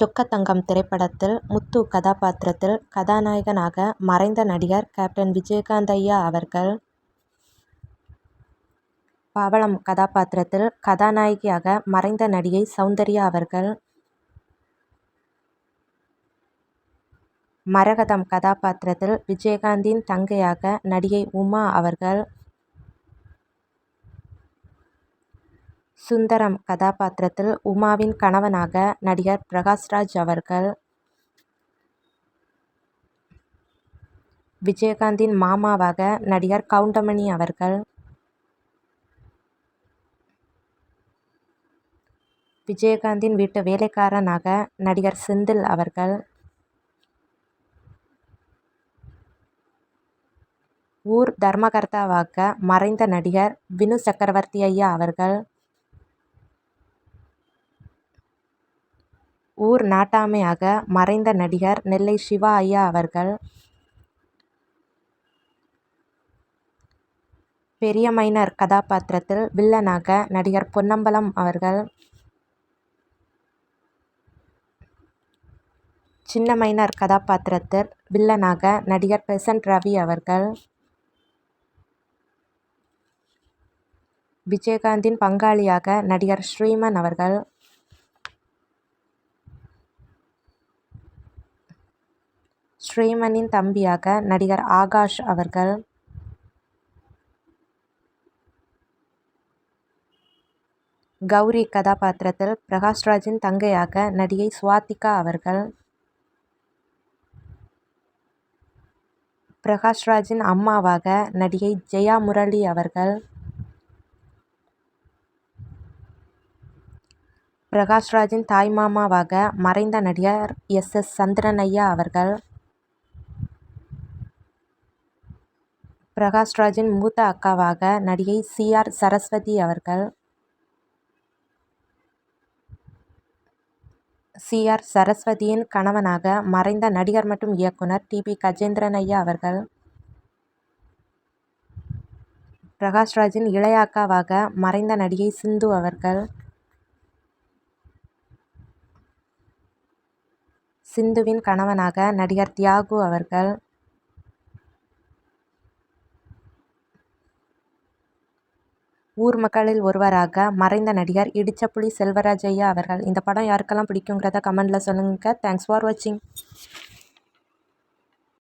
சொக்கத்தங்கம் திரைப்படத்தில் முத்து கதாபாத்திரத்தில் கதாநாயகனாக மறைந்த நடிகர் கேப்டன் விஜயகாந்த் ஐயா அவர்கள். பவளம் கதாபாத்திரத்தில் கதாநாயகியாக மறைந்த நடிகை சௌந்தர்யா அவர்கள். மரகதம் கதாபாத்திரத்தில் விஜயகாந்தின் தங்கையாக நடிகை உமா அவர்கள். சுந்தரம் கதாபாத்திரத்தில் உமாவின் கணவனாக நடிகர் பிரகாஷ்ராஜ் அவர்கள் விஜயகாந்தின் மாமாவாக நடிகர் கவுண்டமணி அவர்கள் விஜயகாந்தின் வீட்டு வேலைக்காரனாக நடிகர் செந்தில் அவர்கள் ஊர் தர்மகர்த்தாவாக மறைந்த நடிகர் வினு சக்கரவர்த்தி ஐயா அவர்கள் ஊர் நாட்டாமையாக மறைந்த நடிகர் நெல்லை சிவா ஐயா அவர்கள் பெரிய மைனர் கதாபாத்திரத்தில் வில்லனாக நடிகர் பொன்னம்பலம் அவர்கள் சின்ன மைனர் கதாபாத்திரத்தில் வில்லனாக நடிகர் பெசன்ட் ரவி அவர்கள் விஜயகாந்தின் பங்காளியாக நடிகர் ஸ்ரீமன் அவர்கள் ஸ்ரீமனின் தம்பியாக நடிகர் ஆகாஷ் அவர்கள் கௌரி கதாபாத்திரத்தில் பிரகாஷ்ராஜின் தங்கையாக நடிகை சுவாதிகா அவர்கள் பிரகாஷ்ராஜின் அம்மாவாக நடிகை ஜெயா முரளி அவர்கள் பிரகாஷ்ராஜின் தாய்மாமாவாக மறைந்த நடிகர் எஸ் எஸ் சந்திரனையா அவர்கள் பிரகாஷ்ராஜின் மூத்த அக்காவாக நடிகை சி ஆர் சரஸ்வதி அவர்கள். சி ஆர் சரஸ்வதியின் கணவனாக மறைந்த நடிகர் மற்றும் இயக்குனர் டி பி கஜேந்திரன் ஐயா அவர்கள். பிரகாஷ்ராஜின் இளைய அக்காவாக மறைந்த நடிகை சிந்து அவர்கள். சிந்துவின் கணவனாக நடிகர் தியாகு அவர்கள். ஊர் மக்களில் ஒருவராக மறைந்த நடிகர் இடிச்சப்புலி செல்வராஜ் ஐயா அவர்கள். இந்த படம் யாருக்கெல்லாம் பிடிக்குங்கிறத கமெண்டில் சொல்லுங்கள் தேங்க்ஸ் ஃபார் வாட்சிங்